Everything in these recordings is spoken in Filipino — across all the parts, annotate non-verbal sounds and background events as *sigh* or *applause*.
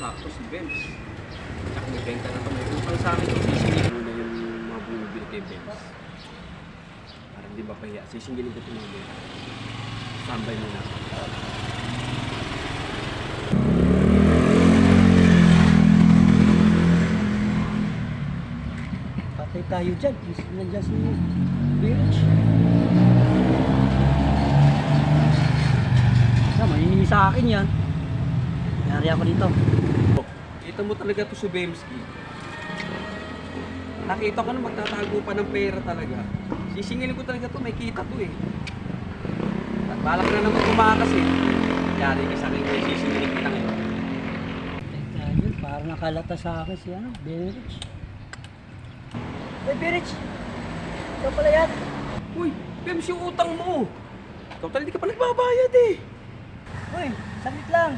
sakto si Benz. Tsaka may benta na ito. May utang sa akin ito. Sisingilin mo na yung mga bumibili kay Benz. Para hindi ba pahiya. Sisingilin ko mamaya. Standby mo na. Patay tayo dyan. Nandiyan si Birch. Sa, maninimi sa akin yan. Nangyari ako dito. Kita mo talaga to si Bemski. Nakita ko na magtatago pa ng pera talaga. Sisingilin ko talaga to, may kita to eh. At balak na naman tumakas eh. Yari ka sa akin kaya sisingilin kita ngayon. Tayo. Parang nakalata sa akin si ano, Birch. Hey, Birch! Ikaw pala yan. Uy, Bems yung utang mo. Ikaw talaga hindi ka pa nagbabayad eh. Uy, saglit lang.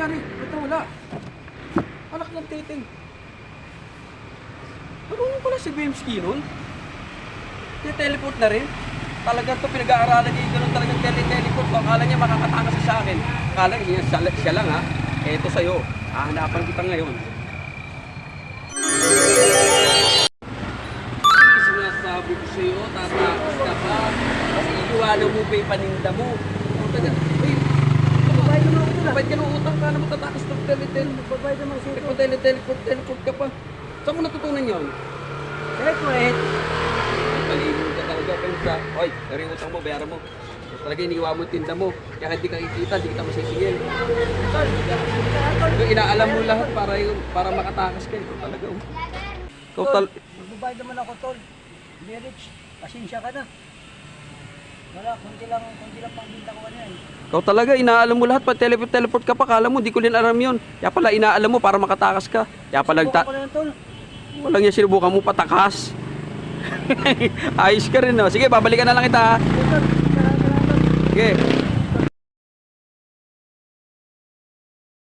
Nangyari, ba't wala? Anak ng titing. Marunong pala si Bemski nun. Teleport na rin. Talaga to pinag-aaralan niya yung ganun talagang tele-teleport. So, akala niya makakatakas siya sa akin. Akala niya siya, siya lang ha. Eto sa'yo. Hahanapan kita ngayon. Sinasabi ko sa'yo, tatakas ka pa. Kasi iiwanan mo pa yung paninda mo. O, taga, uy, Babayad naman ako na. Ba't ka nung utang ka na matatakas ng tele-teleport? Babayad naman Teleport, tele-teleport, teleport ka pa. Saan mo natutunan yun? Correct, Talino ka talaga, pensa. Hoy, dari utang mo, bayaran mo. Talaga iniwa mo yung tinda mo. Kaya hindi ka kikita, hindi kita masisingil. Ito, inaalam mo lahat para yung- para makatakas ka. Ito talaga. oh. Ikaw tal... magbabayad naman ako, Tol. Birich, pasensya ka na. Wala, kunti lang, kunti lang pangbinta ko ano yan. Ikaw talaga, inaalam mo lahat. Pa teleport, teleport ka pa. Kala mo, di ko din alam yun. Kaya pala, inaalam mo para makatakas ka. Kaya pala, ta- ko na yan, Tol. walang yan sinubukan mo patakas. *laughs* Ayos ka rin, no? Sige, babalikan na lang kita, ha? Tol, Tol. Sige.